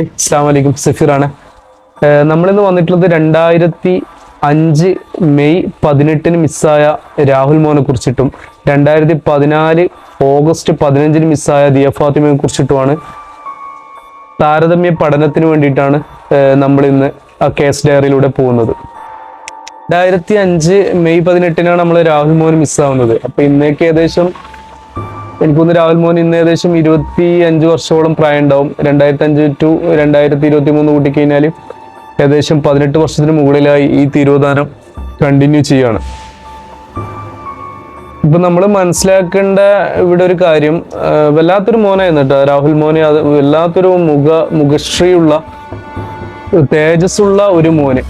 അസ്സാം വലൈക്കും സഫീറാണ്. നമ്മളിന്ന് വന്നിട്ടുള്ളത് രണ്ടായിരത്തി അഞ്ച് മെയ് പതിനെട്ടിന് മിസ്സായ രാഹുൽ മോനെ കുറിച്ചിട്ടും രണ്ടായിരത്തി പതിനാല് ഓഗസ്റ്റ് പതിനഞ്ചിന് മിസ്സായ ദിയ ഫാത്തിമയെ കുറിച്ചിട്ടുമാണ്. താരതമ്യ പഠനത്തിന് വേണ്ടിയിട്ടാണ് നമ്മൾ ഇന്ന് ആ കേസ് ഡയറിയിലൂടെ പോകുന്നത്. രണ്ടായിരത്തി അഞ്ച് മെയ് പതിനെട്ടിനാണ് നമ്മൾ രാഹുൽ മോൻ മിസ്സാവുന്നത്. അപ്പൊ ഇന്നേക്ക് ഏകദേശം എനിക്കൊന്ന് രാഹുൽ മോഹൻ ഇന്ന് ഏകദേശം ഇരുപത്തി അഞ്ച് വർഷത്തോളം പ്രായം ഉണ്ടാവും രണ്ടായിരത്തി അഞ്ച് ടു രണ്ടായിരത്തി ഇരുപത്തി മൂന്ന് കൂട്ടിക്കഴിഞ്ഞാൽ ഏകദേശം പതിനെട്ട് വർഷത്തിന് മുകളിലായി ഈ തിരോധാനം കണ്ടിന്യൂ ചെയ്യാണ് ഇപ്പം നമ്മൾ മനസ്സിലാക്കേണ്ട ഇവിടെ ഒരു കാര്യം വല്ലാത്തൊരു മോനായിരുന്നു കേട്ടോ രാഹുൽ മോനെ. അത് വല്ലാത്തൊരു മുഖ മുഖശ്രീയുള്ള തേജസ്സുള്ള ഒരു മോന്.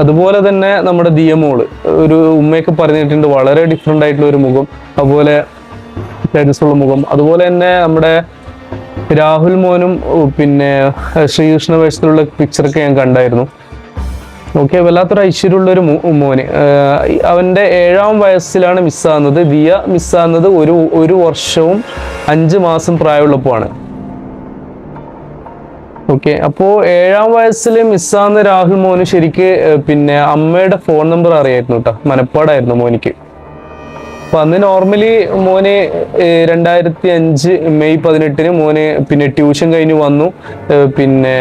അതുപോലെ തന്നെ നമ്മുടെ ദിയമോൾ ഒരു ഉമ്മയൊക്കെ പറഞ്ഞിട്ടുണ്ട് വളരെ ഡിഫറെന്റ് ആയിട്ടുള്ള ഒരു മുഖം. അതുപോലെ തേജസ്സുള്ള മുഖം. അതുപോലെ തന്നെ നമ്മുടെ രാഹുൽ മോനും പിന്നെ ശ്രീകൃഷ്ണ വേഷത്തിലുള്ള പിക്ചറൊക്കെ ഞാൻ കണ്ടായിരുന്നു. ഓക്കെ വല്ലാത്തൊരു ഐശ്വര്യമുള്ള ഒരു മോ- മോന്. അവന്റെ ഏഴാം വയസ്സിലാണ് മിസ്സാകുന്നത് ദിയ മിസ്സാകുന്നത് ഒരു ഒരു വർഷവും അഞ്ച് മാസം പ്രായമുള്ളപ്പോഴാണ്. ഓക്കെ അപ്പോൾ ഏഴാം വയസ്സിൽ മിസ്സാകുന്ന രാഹുൽ മോന് ശരിക്ക് പിന്നെ അമ്മയുടെ ഫോൺ നമ്പർ അറിയായിരുന്നു കേട്ടോ. മനപ്പാടായിരുന്നു മോനിക്ക്. അപ്പൊ അന്ന് നോർമലി മോന് രണ്ടായിരത്തി അഞ്ച് മെയ് പതിനെട്ടിന് മോന് പിന്നെ ട്യൂഷൻ കഴിഞ്ഞ് വന്നു. പിന്നെ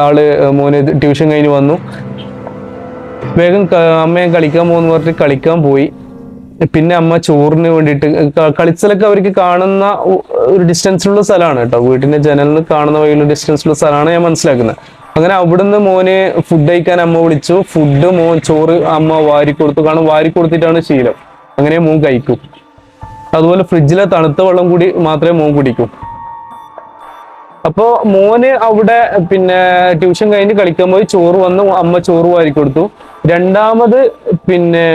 ആൾ മോന് ട്യൂഷൻ കഴിഞ്ഞ് വന്നു. വേഗം അമ്മയെ കളിക്കാൻ പോകുന്ന പറഞ്ഞിട്ട് കളിക്കാൻ പോയി. പിന്നെ അമ്മ ചോറിന് വേണ്ടിയിട്ട് കളിച്ചലൊക്കെ അവർക്ക് കാണുന്ന ഒരു ഡിസ്റ്റൻസിലുള്ള സ്ഥലമാണ് കേട്ടോ. വീട്ടിന്റെ ജനലിൽ കാണുന്ന വഴിയുള്ള ഡിസ്റ്റൻസിലുള്ള സ്ഥലമാണ് ഞാൻ മനസ്സിലാക്കുന്നത്. അങ്ങനെ അവിടുന്ന് മോന് ഫുഡ് കഴിക്കാൻ അമ്മ വിളിച്ചു. ഫുഡ് മോൻ ചോറ് അമ്മ വാരി കൊടുത്തു കാരണം വാരി കൊടുത്തിട്ടാണ് ശീലം. അങ്ങനെ മോൻ കഴിക്കും. അതുപോലെ ഫ്രിഡ്ജിലെ തണുത്ത വെള്ളം കൂടി മാത്രമേ മോൻ കുടിക്കൂ. അപ്പോ മോന് അവിടെ പിന്നെ ട്യൂഷൻ കഴിഞ്ഞ് കളിക്കാൻ പോയി ചോറ് വന്ന് അമ്മ ചോറ് വാരി കൊടുത്തു. രണ്ടാമത് പിന്നെ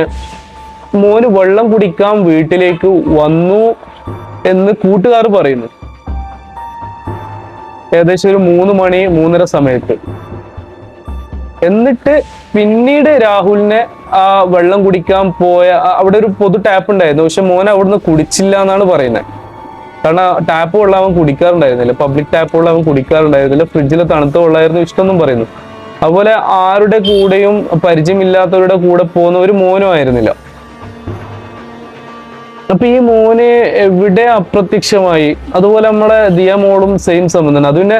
മോന് വെള്ളം കുടിക്കാൻ വീട്ടിലേക്ക് വന്നു എന്ന് കൂട്ടുകാർ പറയുന്നു. ഏകദേശം ഒരു മൂന്ന് മണി മൂന്നര സമയത്ത്. എന്നിട്ട് പിന്നീട് രാഹുലിനെ വെള്ളം കുടിക്കാൻ പോയ അവിടെ ഒരു പൊതു ടാപ്പ് ഉണ്ടായിരുന്നു. പക്ഷെ മോൻ അവിടുന്ന് കുടിച്ചില്ല എന്നാണ് പറയുന്നത് കാരണം ടാപ്പ് വെള്ളം അവൻ കുടിക്കാറുണ്ടായിരുന്നില്ല. പബ്ലിക് ടാപ്പ് വെള്ളം അവൻ കുടിക്കാറുണ്ടായിരുന്നില്ല. ഫ്രിഡ്ജിൽ തണുത്ത വെള്ളമായിരുന്നു ഇഷ്ടമൊന്നും പറയുന്നു. അതുപോലെ ആരുടെ കൂടെയും പരിചയമില്ലാത്തവരുടെ കൂടെ പോകുന്ന ഒരു മോനും ആയിരുന്നില്ല. അപ്പൊ ഈ മോന് എവിടെ അപ്രത്യക്ഷമായി? അതുപോലെ നമ്മുടെ ദിയ മോളും സെയിം സംബന്ധമാണ് അത് പിന്നെ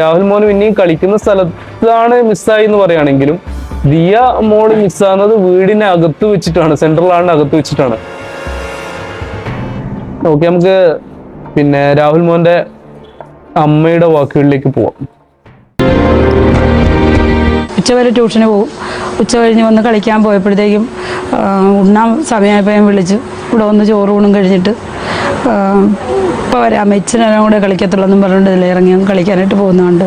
രാഹുൽ മോനും ഇനിയും കളിക്കുന്ന സ്ഥലത്താണ് മിസ്സായി എന്ന് പറയുകയാണെങ്കിലും ദിയ മോൾ മിസ്സാകുന്നത് വീടിനെ അകത്ത് വെച്ചിട്ടാണ് സെൻട്രൽ സെൻട്രലാണ് അകത്ത് വെച്ചിട്ടാണ്. ഓക്കെ നമുക്ക് പിന്നെ രാഹുൽ മോന്റെ അമ്മയുടെ വാക്കുകളിലേക്ക് പോവാം. ഉച്ചവരെ ട്യൂഷന് പോകും. ഉച്ച കഴിഞ്ഞ് വന്ന് കളിക്കാൻ പോയപ്പോഴത്തേക്കും ഉണ്ണാൻ സമയമായപ്പോൾ ഞാൻ വിളിച്ചു ഇവിടെ വന്ന് ചോറ് ഊണും കഴിഞ്ഞിട്ട് ഇപ്പോൾ വരാം മെച്ചിനെല്ലാം കൂടെ കളിക്കത്തുള്ളൂ എന്നും പറഞ്ഞിട്ട് ഇതിലിറങ്ങി കളിക്കാനായിട്ട് പോകുന്നുണ്ട്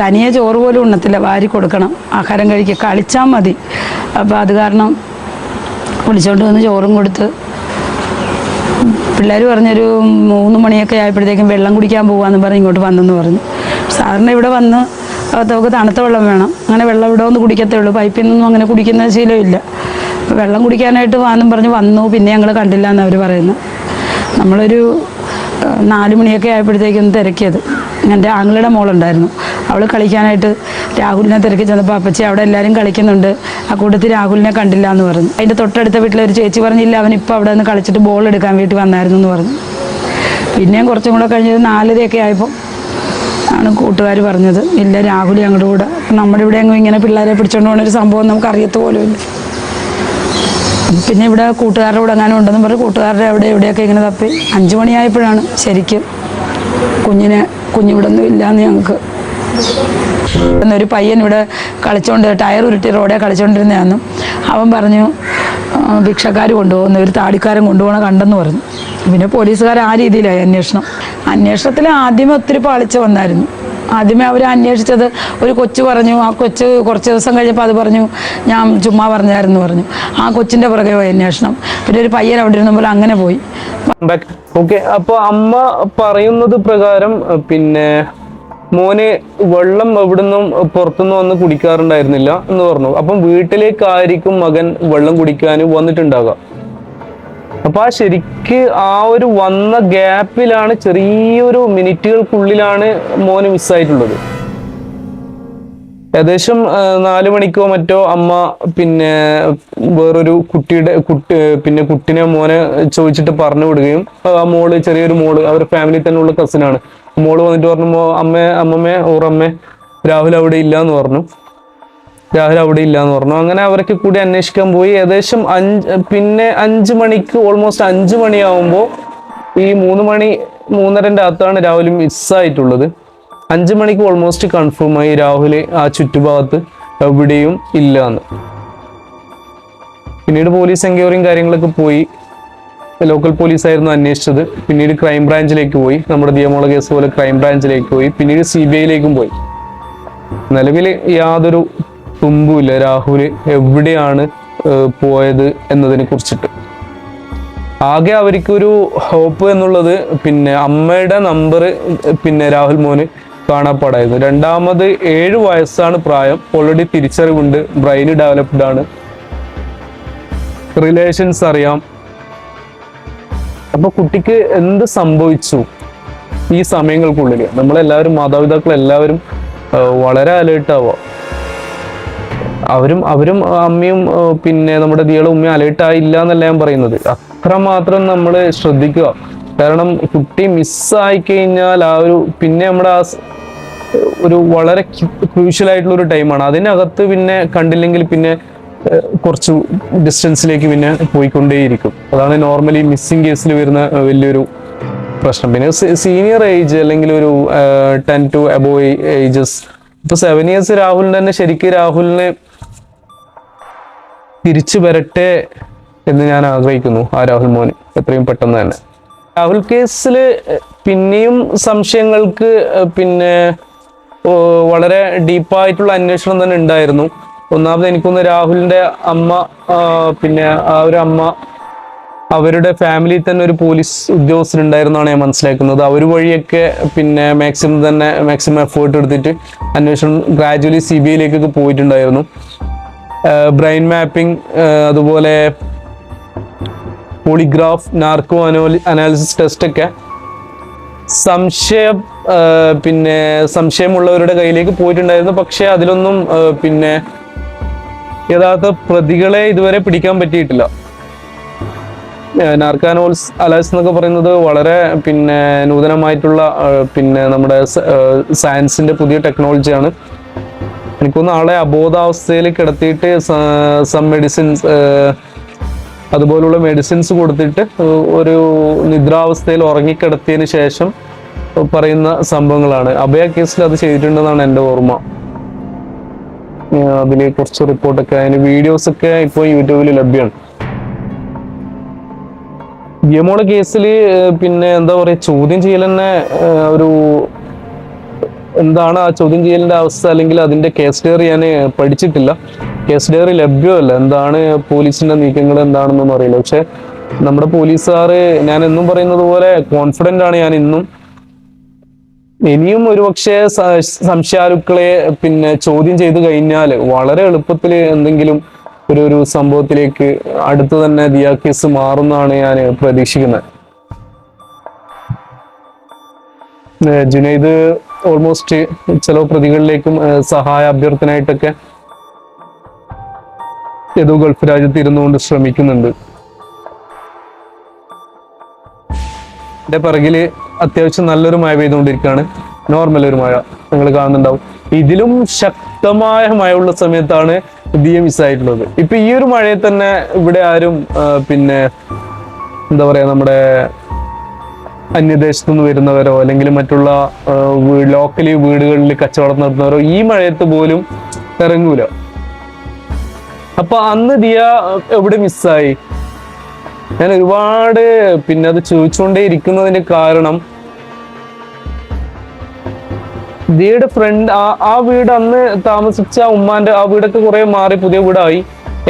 തനിയെ ചോറ് പോലും ഉണ്ണത്തില്ല. വാരി കൊടുക്കണം. ആഹാരം കഴിക്കുക കളിച്ചാൽ മതി. അപ്പോൾ അത് കാരണം വിളിച്ചോണ്ട് വന്ന് ചോറും കൊടുത്ത് പിള്ളേർ പറഞ്ഞൊരു മൂന്ന് മണിയൊക്കെ ആയപ്പോഴത്തേക്കും വെള്ളം കുടിക്കാൻ പോകാമെന്ന് പറഞ്ഞ് ഇങ്ങോട്ട് വന്നെന്ന് പറഞ്ഞു. സാറിന് ഇവിടെ വന്ന് അകത്തൊക്കെ തണുത്ത വെള്ളം വേണം. അങ്ങനെ വെള്ളം ഇവിടെ ഒന്ന് കുടിക്കത്തേ ഉള്ളൂ. പൈപ്പിൽ നിന്നൊന്നും അങ്ങനെ കുടിക്കുന്ന ശീലമില്ല വെള്ളം കുടിക്കാനായിട്ട് വാന്നും പറഞ്ഞ് വന്നു. പിന്നെ ഞങ്ങൾ കണ്ടില്ല എന്ന് അവർ പറയുന്നു. നമ്മളൊരു നാല് മണിയൊക്കെ ആയപ്പോഴത്തേക്കും തിരക്കിയത്. എന്റെ ആങ്ങളുടെ മോളുണ്ടായിരുന്നു. അവൾ കളിക്കാനായിട്ട് രാഹുലിനെ തിരക്കി ചെന്നപ്പോൾ അപ്പച്ചി അവിടെ എല്ലാവരും കളിക്കുന്നുണ്ട്. ആ കൂട്ടത്തിൽ രാഹുലിനെ കണ്ടില്ല എന്ന് പറഞ്ഞു. അതിന്റെ തൊട്ടടുത്ത വീട്ടിലെ ഒരു ചേച്ചി പറഞ്ഞില്ല അവൻ ഇപ്പോൾ അവിടെ നിന്ന് കളിച്ചിട്ട് ബോൾ എടുക്കാൻ വീട്ടിൽ വന്നായിരുന്നു എന്ന് പറഞ്ഞു. പിന്നെയും കുറച്ചും കൂടെ കഴിഞ്ഞത് നാലരയൊക്കെ ആയപ്പോൾ ആണ് കൂട്ടുകാർ പറഞ്ഞത് ഇല്ല രാഹുലി ഞങ്ങളുടെ കൂടെ. നമ്മുടെ ഇവിടെ അങ്ങ് ഇങ്ങനെ പിള്ളേരെ പിടിച്ചോണ്ട് പോകുന്ന ഒരു സംഭവം നമുക്ക് അറിയത്ത് പോലും ഇല്ല. പിന്നെ ഇവിടെ കൂട്ടുകാരുടെ കൂടെ അങ്ങനെ ഉണ്ടെന്ന് പറഞ്ഞ് കൂട്ടുകാരുടെ അവിടെ എവിടെയൊക്കെ ഇങ്ങനെ തപ്പി. അഞ്ചു മണിയായപ്പോഴാണ് ശരിക്കും കുഞ്ഞിനെ കുഞ്ഞിവിടെ ഒന്നും ഇല്ലയെന്ന് ഞങ്ങൾക്ക് എന്നൊരു പയ്യൻ ഇവിടെ കളിച്ചോണ്ട് ടയർ ഉരുട്ടി റോഡേ കളിച്ചോണ്ടിരുന്നതായിരുന്നു അവൻ പറഞ്ഞു ഭിക്ഷക്കാർ കൊണ്ടുപോകുന്ന ഒരു താടിക്കാരൻ കൊണ്ടുപോകണ കണ്ടെന്ന് പറഞ്ഞു. പിന്നെ പോലീസുകാർ ആ രീതിയിലായി അന്വേഷണം. അന്വേഷണത്തിൽ ആദ്യമേ ഒത്തിരി പാളിച്ച വന്നായിരുന്നു ആദ്യമേ അവർ അന്വേഷിച്ചത് ഒരു കൊച്ചു പറഞ്ഞു ആ കൊച്ച് കുറച്ച് ദിവസം കഴിഞ്ഞപ്പോൾ അത് പറഞ്ഞു ഞാൻ ചുമ്മാ പറഞ്ഞായിരുന്നു പറഞ്ഞു. ആ കൊച്ചിന്റെ പുറകെ പോയി അന്വേഷണം. പിന്നെ ഒരു പയ്യൻ അവിടെ ഇരുന്ന പോലെ അങ്ങനെ പോയി. ഓക്കെ അപ്പൊ അമ്മ പറയുന്നത് പ്രകാരം പിന്നെ മോന് വെള്ളം എവിടുന്നും പുറത്തുനിന്ന് വന്ന് കുടിക്കാറുണ്ടായിരുന്നില്ല എന്ന് പറഞ്ഞു. അപ്പം വീട്ടിലേക്കായിരിക്കും മകൻ വെള്ളം കുടിക്കാൻ വന്നിട്ടുണ്ടാകുക അപ്പൊ ആ ശരിക്ക് ആ ഒരു വന്ന ഗ്യാപ്പിലാണ് ചെറിയൊരു മിനിറ്റുകൾക്കുള്ളിലാണ് മോന് മിസ്സായിട്ടുള്ളത് ഏകദേശം നാല് മണിക്കോ മറ്റോ അമ്മ പിന്നെ വേറൊരു കുട്ടിയുടെ കുട്ടി പിന്നെ കുട്ടിനെ മോനെ ചോദിച്ചിട്ട് പറഞ്ഞു വിടുകയും ആ മോൾ ചെറിയൊരു മോൾ അവരുടെ ഫാമിലി തന്നെയുള്ള കസിനാണ് മോൾ വന്നിട്ട് പറഞ്ഞു അമ്മ അമ്മേ അമ്മമ്മേ ഓറമ്മേ രാഹുൽ അവിടെ ഇല്ല എന്ന് പറഞ്ഞു. രാഹുൽ അവിടെ ഇല്ല എന്ന് പറഞ്ഞു. അങ്ങനെ അവരൊക്കെ കൂടി അന്വേഷിക്കാൻ പോയി. ഏകദേശം അഞ്ച് പിന്നെ അഞ്ച് മണിക്ക് ഓൾമോസ്റ്റ് അഞ്ച് മണിയാവുമ്പോൾ ഈ മൂന്ന് മണി മൂന്നരന്റെ അകത്താണ് രാഹുൽ മിസ്സായിട്ടുള്ളത് അഞ്ച് മണിക്ക് ഓൾമോസ്റ്റ് കൺഫേം ആയി രാഹുൽ ആ ചുറ്റുഭാഗത്ത് എവിടെയും ഇല്ല എന്ന് പിന്നീട് പോലീസ് എൻക്വയറിയും കാര്യങ്ങളൊക്കെ പോയി. ലോക്കൽ പോലീസ് ആയിരുന്നു അന്വേഷിച്ചത്. പിന്നീട് ക്രൈം ബ്രാഞ്ചിലേക്ക് പോയി. നമ്മുടെ ദിയമോള കേസ് പോലെ ക്രൈം ബ്രാഞ്ചിലേക്ക് പോയി. പിന്നീട് സി ബി ഐയിലേക്കും പോയി. നിലവിൽ യാതൊരു തുമ്പുമില്ല. രാഹുൽ എവിടെയാണ് പോയത് എന്നതിനെ കുറിച്ചിട്ട്. ആകെ അവർക്കൊരു ഹോപ്പ് എന്നുള്ളത് പിന്നെ അമ്മയുടെ നമ്പർ പിന്നെ രാഹുൽ മോന് കാണാപ്പാടായിരുന്നു. രണ്ടാമത് ഏഴ് വയസ്സാണ് പ്രായം. ഓൾറെഡി തിരിച്ചറിവുണ്ട്. ബ്രെയിൻ ഡെവലപ്ഡ് ആണ്. റിലേഷൻസ് അറിയാം. അപ്പൊ കുട്ടിക്ക് എന്ത് സംഭവിച്ചു ഈ സമയങ്ങൾക്കുള്ളിൽ നമ്മളെല്ലാവരും മാതാപിതാക്കൾ എല്ലാവരും വളരെ അലേർട്ട് ആവുക. അവരും അവരും അമ്മയും പിന്നെ നമ്മുടെ ദിയളും ഉമ്മയും അലേർട്ട് ആയില്ല എന്നല്ല ഞാൻ പറയുന്നത്. അത്രമാത്രം നമ്മൾ ശ്രദ്ധിക്കുക. കാരണം കുട്ടി മിസ്സായി കഴിഞ്ഞാൽ ആ ഒരു പിന്നെ നമ്മുടെ ആ ഒരു വളരെ ക്രൂഷ്യൽ ആയിട്ടുള്ള ഒരു ടൈമാണ് അതിനകത്ത് പിന്നെ കണ്ടില്ലെങ്കിൽ പിന്നെ കുറച്ച് ഡിസ്റ്റൻസിലേക്ക് പിന്നെ പോയിക്കൊണ്ടേയിരിക്കും. അതാണ് നോർമലി മിസ്സിങ് കേസിൽ വരുന്ന വലിയൊരു പ്രശ്നം. പിന്നെ സീനിയർ ഏജ് അല്ലെങ്കിൽ ഒരു ടെൻ ടു അബോ ഏജസ് ഇപ്പൊ സെവൻ ഇയേഴ്സ് രാഹുലിന് തന്നെ ശരിക്കും രാഹുലിനെ തിരിച്ചു വരട്ടെ എന്ന് ഞാൻ ആഗ്രഹിക്കുന്നു ആ രാഹുൽ മോന്. എത്രയും പെട്ടെന്ന് തന്നെ. രാഹുൽ കേസിൽ പിന്നെയും സംശയങ്ങൾക്ക് പിന്നെ വളരെ ഡീപ്പായിട്ടുള്ള അന്വേഷണം തന്നെ ഉണ്ടായിരുന്നു. ഒന്നാമത് എനിക്കൊന്ന് രാഹുലിന്റെ അമ്മ പിന്നെ ആ ഒരു അമ്മ അവരുടെ ഫാമിലിയിൽ തന്നെ ഒരു പോലീസ് ഉദ്യോഗസ്ഥരുണ്ടായിരുന്നാണ് ഞാൻ മനസ്സിലാക്കുന്നത്. അവർ വഴിയൊക്കെ പിന്നെ മാക്സിമം തന്നെ മാക്സിമം എഫേർട്ട് എടുത്തിട്ട് അന്വേഷണം ഗ്രാജുവലി സി ബി ഐയിലേക്കൊക്കെ പോയിട്ടുണ്ടായിരുന്നു. ബ്രെയിൻ മാപ്പിംഗ് അതുപോലെ പോളിഗ്രാഫ് നാർക്കോ അനോലി അനാലിസിസ് ടെസ്റ്റ് ഒക്കെ സംശയം പിന്നെ സംശയമുള്ളവരുടെ കയ്യിലേക്ക് പോയിട്ടുണ്ടായിരുന്നു. പക്ഷേ അതിലൊന്നും പിന്നെ യഥാർത്ഥ പ്രതികളെ ഇതുവരെ പിടിക്കാൻ പറ്റിയിട്ടില്ല. നാർക്കാനോൾസ് അലൈസ് എന്നൊക്കെ പറയുന്നത് വളരെ പിന്നെ നൂതനമായിട്ടുള്ള പിന്നെ നമ്മുടെ സയൻസിന്റെ പുതിയ ടെക്നോളജിയാണ്. എനിക്കൊന്ന് ആളെ അബോധാവസ്ഥയിൽ കിടത്തിയിട്ട് സം മെഡിസിൻസ് അതുപോലുള്ള മെഡിസിൻസ് കൊടുത്തിട്ട് ഒരു നിദ്രാവസ്ഥയിൽ ഉറങ്ങിക്കിടത്തിയതിന് ശേഷം പറയുന്ന സംഭവങ്ങളാണ്. അഭയ കേസിൽ അത് ചെയ്തിട്ടുണ്ടെന്നാണ് എന്റെ ഓർമ്മ. അതിൽ കുറച്ച് റിപ്പോർട്ടൊക്കെ അതിന് വീഡിയോസ് ഒക്കെ ഇപ്പോൾ യൂട്യൂബിൽ ലഭ്യമാണ് ഗിയമോളെ കേസിൽ പിന്നെ എന്താ പറയുക ചോദ്യം ചെയ്യൽ തന്നെ ഒരു എന്താണ് ആ ചോദ്യം ചെയ്യലിന്റെ അവസ്ഥ? അല്ലെങ്കിൽ അതിന്റെ കേസ് ഡയറി ഞാൻ പഠിച്ചിട്ടില്ല. കേസ് ഡയറി ലഭ്യമല്ല. എന്താണ് പോലീസിന്റെ നീക്കങ്ങൾ എന്താണെന്നൊന്നും അറിയില്ല. പക്ഷെ നമ്മുടെ പോലീസുകാർ ഞാൻ എന്നും പറയുന്നത് പോലെ കോൺഫിഡന്റ് ആണ് ഞാൻ ഇന്നും. ഇനിയും ഒരുപക്ഷെ സംശയാലുക്കളെ പിന്നെ ചോദ്യം ചെയ്തു കഴിഞ്ഞാൽ വളരെ എളുപ്പത്തിൽ എന്തെങ്കിലും ഒരു ഒരു സംഭവത്തിലേക്ക് അടുത്ത് തന്നെ ദിയാ കേസ് മാറുന്നതാണ് ഞാൻ പ്രതീക്ഷിക്കുന്നത്. ജുനൈദ് ഓൾമോസ്റ്റ് ചില പ്രതികളിലേക്കും സഹായ അഭ്യർത്ഥനയായിട്ടൊക്കെ ഏതോ ഗൾഫ് രാജ്യത്ത് ഇരുന്നുകൊണ്ട് ശ്രമിക്കുന്നുണ്ട്. എന്റെ പിറകിൽ അത്യാവശ്യം നല്ലൊരു മഴ പെയ്തുകൊണ്ടിരിക്കുകയാണ്. നോർമൽ ഒരു മഴ നിങ്ങൾ കാണുന്നുണ്ടാവും. ഇതിലും ശക്തമായ മഴയുള്ള സമയത്താണ് ദിയ മിസ്സായിട്ടുള്ളത് ഇപ്പൊ ഈ ഒരു മഴയിൽ തന്നെ ഇവിടെ ആരും പിന്നെ എന്താ പറയാ നമ്മുടെ അന്യദേശത്തു നിന്ന് വരുന്നവരോ അല്ലെങ്കിൽ മറ്റുള്ള ലോക്കലി വീടുകളിൽ കച്ചവടം നടത്തുന്നവരോ ഈ മഴയത്ത് പോലും ഇറങ്ങൂല. അപ്പൊ അന്ന് ദിയ എവിടെ മിസ്സായി ഞാൻ ഒരുപാട് പിന്നെ അത് ചോദിച്ചുകൊണ്ടേ ഇരിക്കുന്നതിന്റെ കാരണം ദിയുടെ ഫ്രണ്ട് ആ ആ വീട് അന്ന് താമസിച്ച ഉമ്മാന്റെ ആ വീടൊക്കെ കുറെ മാറി പുതിയ വീടായി.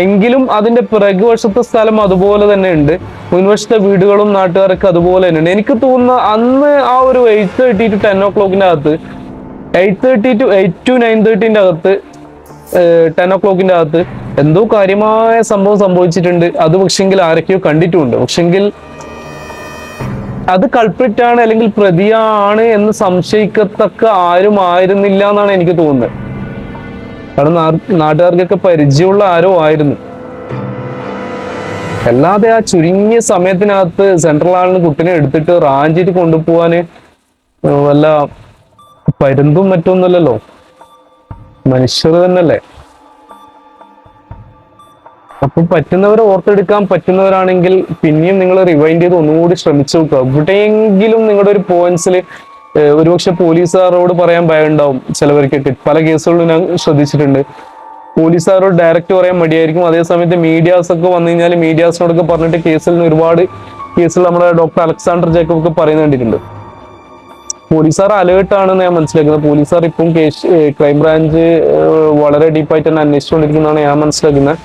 എങ്കിലും അതിന്റെ പിറകുവശത്തെ സ്ഥലം അതുപോലെ തന്നെ ഉണ്ട്. മുൻവശത്തെ വീടുകളും നാട്ടുകാരൊക്കെ അതുപോലെ തന്നെ ഉണ്ട്. എനിക്ക് തോന്നുന്ന അന്ന് ആ ഒരു എയ്റ്റ് തേർട്ടി ടു ടെൻ ഓ ക്ലോക്കിന്റെ അകത്ത് eight thirty to eight to nine തേർട്ടിന്റെ അകത്ത് ടെൻ ഓ ക്ലോക്കിന്റെ അകത്ത് എന്തോ കാര്യമായ സംഭവം സംഭവിച്ചിട്ടുണ്ട്. അത് പക്ഷെങ്കിൽ ആരൊക്കെയോ കണ്ടിട്ടുമുണ്ട് പക്ഷെങ്കിൽ അത് കൾപ്രിറ്റ് ആണ് അല്ലെങ്കിൽ പ്രതിയാണ് എന്ന് സംശയിക്കത്തക്ക ആരും ആയിരുന്നില്ല എന്നാണ് എനിക്ക് തോന്നുന്നത്. കാരണം നാട്ടുകാർക്കൊക്കെ പരിചയമുള്ള ആരോ ആയിരുന്നു. അല്ലാതെ ആ ചുരുങ്ങിയ സമയത്തിനകത്ത് സെൻട്രൽ ആളിന് കുട്ടിനെ എടുത്തിട്ട് റാഞ്ചിട്ട് കൊണ്ടുപോവാന് വല്ല പരുന്തും മറ്റൊന്നുമല്ലല്ലോ. മനുഷ്യർ തന്നെയല്ലേ? അപ്പൊ പറ്റുന്നവർ ഓർത്തെടുക്കാൻ പറ്റുന്നവരാണെങ്കിൽ പിന്നെയും നിങ്ങൾ റിവൈൻഡ് ചെയ്ത് ഒന്നുകൂടി ശ്രമിച്ചു നോക്കുക. എവിടെയെങ്കിലും നിങ്ങളുടെ ഒരു പോയിന്റ്സിൽ ഒരുപക്ഷെ പോലീസുകാരോട് പറയാൻ ഭയമുണ്ടാവും ചിലവർക്കൊക്കെ പല കേസുകളിലും ഞാൻ ശ്രദ്ധിച്ചിട്ടുണ്ട്. പോലീസുകാരോട് ഡയറക്റ്റ് പറയാൻ മടിയായിരിക്കും. അതേസമയത്ത് മീഡിയാസ് ഒക്കെ വന്നു കഴിഞ്ഞാൽ മീഡിയാസിനോടൊക്കെ പറഞ്ഞിട്ട് കേസിൽ നിന്ന് ഒരുപാട് കേസിൽ നമ്മുടെ ഡോക്ടർ അലക്സാണ്ടർ ജേക്കബ് ഒക്കെ പറയുന്ന കണ്ടിട്ടുണ്ട്. പോലീസുകാർ അലേർട്ടാണ് ഞാൻ മനസ്സിലാക്കുന്നത്. പോലീസുകാർ ഇപ്പം കേസ് ക്രൈംബ്രാഞ്ച് വളരെ ഡീപ്പായിട്ട് തന്നെ അന്വേഷിച്ചുകൊണ്ടിരിക്കുന്നതാണ് ഞാൻ മനസ്സിലാക്കുന്നത്.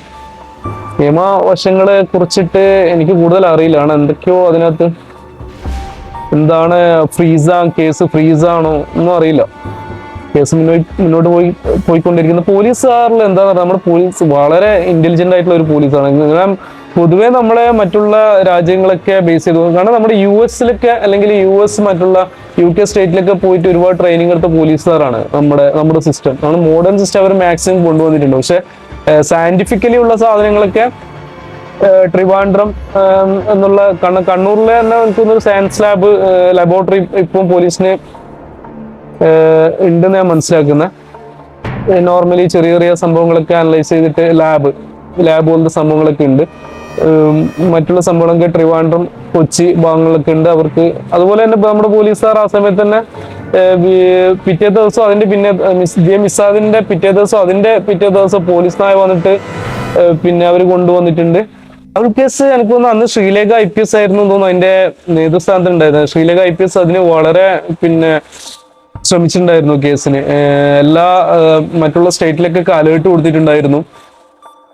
നിയമവശങ്ങളെ കുറിച്ചിട്ട് എനിക്ക് കൂടുതൽ അറിയില്ല ആണ് എന്തൊക്കെയോ അതിനകത്ത് എന്താണ് ഫ്രീസാ കേസ് ഫ്രീസാണോ ഒന്നും അറിയില്ല. കേസ് മുന്നോട്ട് പോയി പോയിക്കൊണ്ടിരിക്കുന്ന പോലീസുകാരിൽ എന്താ പറയുക? നമ്മുടെ പോലീസ് വളരെ ഇന്റലിജന്റ് ആയിട്ടുള്ള ഒരു പോലീസാണ്. കാരണം പൊതുവെ നമ്മളെ മറ്റുള്ള രാജ്യങ്ങളൊക്കെ ബേസ് ചെയ്തു. കാരണം നമ്മുടെ യു എസിലൊക്കെ അല്ലെങ്കിൽ യു എസ് മറ്റുള്ള യു കെ സ്റ്റേറ്റിലൊക്കെ പോയിട്ട് ഒരുപാട് ട്രെയിനിങ് എടുത്ത പോലീസുകാരാണ് നമ്മുടെ നമ്മുടെ സിസ്റ്റം നമ്മുടെ മോഡേൺ സിസ്റ്റം അവർ മാക്സിമം കൊണ്ടുവന്നിട്ടുണ്ട്. പക്ഷെ സയന്റിഫിക്കലി ഉള്ള സാധനങ്ങളൊക്കെ ട്രിവാൻഡ്രം എന്നുള്ള കണ്ണ കണ്ണൂരിലെ തന്നെ നിൽക്കുന്ന സയൻസ് ലാബ് ലബോറട്ടറി ഇപ്പം പോലീസിന് ഉണ്ട് ഉണ്ടെന്ന് ഞാൻ മനസ്സിലാക്കുന്നത്. നോർമലി ചെറിയ ചെറിയ സംഭവങ്ങളൊക്കെ അനലൈസ് ചെയ്തിട്ട് ലാബ് ലാബ് പോലത്തെ സംഭവങ്ങളൊക്കെ ഉണ്ട്. മറ്റുള്ള സംഭവങ്ങളൊക്കെ ട്രിവാൻഡ്രം കൊച്ചി ഭാഗങ്ങളൊക്കെ ഉണ്ട്. അവർക്ക് അതുപോലെ തന്നെ നമ്മുടെ പോലീസുകാർ ആ സമയത്ത് തന്നെ പിറ്റേ ദിവസം അതിന്റെ പിന്നെ മിസ് എം മിസാദിന്റെ പിറ്റേ ദിവസം അതിന്റെ പിറ്റേ ദിവസം പോലീസ് നായ വന്നിട്ട് പിന്നെ അവർ കൊണ്ടുവന്നിട്ടുണ്ട്. അവർ കേസ് എനിക്ക് തോന്നുന്നു അന്ന് ശ്രീലേഖ ഐ പി എസ് ആയിരുന്നു തോന്നുന്നു അതിന്റെ നേതൃസ്ഥാനത്ത് ഉണ്ടായിരുന്നത്. ശ്രീലേഖ ഐ പി എസ് അതിന് വളരെ പിന്നെ ശ്രമിച്ചിട്ടുണ്ടായിരുന്നു കേസിന്. എല്ലാ മറ്റുള്ള സ്റ്റേറ്റിലേക്കൊക്കെ അലേർട്ട് കൊടുത്തിട്ടുണ്ടായിരുന്നു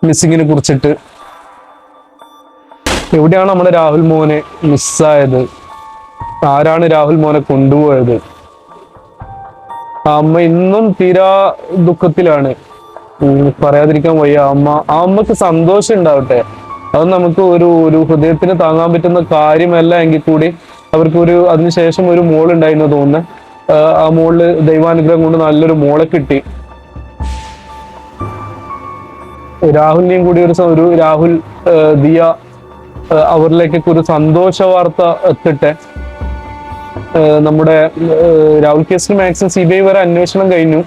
മിസ്സിങ്ങിനെ കുറിച്ചിട്ട്. എവിടെയാണ് നമ്മുടെ രാഹുൽ മോനെ മിസ്സായത്? ആരാണ് രാഹുൽ മോനെ കൊണ്ടുപോയത്? ആ അമ്മ ഇന്നും തീരാ ദുഃഖത്തിലാണ്. പറയാതിരിക്കാൻ വയ്യ. അമ്മ ആ അമ്മയ്ക്ക് സന്തോഷം ഉണ്ടാവട്ടെ. അത് നമുക്ക് ഒരു ഒരു ഹൃദയത്തിന് താങ്ങാൻ പറ്റുന്ന കാര്യമല്ല എങ്കിൽ കൂടി അവർക്ക് ഒരു അതിനുശേഷം ഒരു മോൾ ഉണ്ടായിരുന്നു തോന്നുന്നു. ആ മോളിൽ ദൈവാനുഗ്രഹം കൊണ്ട് നല്ലൊരു മോളെ കിട്ടി. രാഹുലിനെയും കൂടി ഒരു ഒരു രാഹുൽ ദിയ അവരിലേക്കൊക്കെ ഒരു സന്തോഷ വാർത്ത എത്തട്ടെ. നമ്മുടെ രാഹുൽ കേസിന് മാക്സിമം സി ബി ഐ വരെ അന്വേഷണം കഴിഞ്ഞു.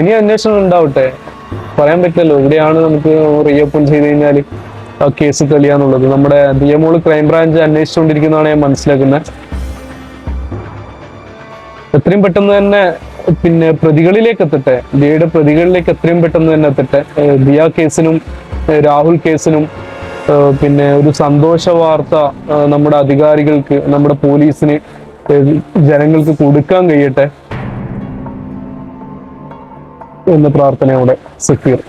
ഇനി അന്വേഷണം ഉണ്ടാവട്ടെ. പറയാൻ പറ്റില്ലല്ലോ. ഇവിടെയാണ് നമുക്ക് റീഓപ്പൺ ചെയ്ത് കഴിഞ്ഞാൽ ആ കേസ് കളിയാന്നുള്ളത് നമ്മുടെ ദിയമോൾ ക്രൈംബ്രാഞ്ച് അന്വേഷിച്ചുകൊണ്ടിരിക്കുന്നതാണ് ഞാൻ മനസ്സിലാക്കുന്നത്. എത്രയും പെട്ടെന്ന് തന്നെ പിന്നെ പ്രതികളിലേക്ക് എത്തട്ടെ. ദിയയുടെ പ്രതികളിലേക്ക് എത്രയും പെട്ടെന്ന് തന്നെ എത്തട്ടെ. ദിയ കേസിനും രാഹുൽ കേസിനും പിന്നെ ഒരു സന്തോഷ വാർത്ത നമ്മുടെ അധികാരികൾക്ക് നമ്മുടെ പോലീസിന് ജനങ്ങൾക്ക് കൊടുക്കാൻ കഴിയട്ടെ എന്ന പ്രാർത്ഥനയോടെ സക്കീർ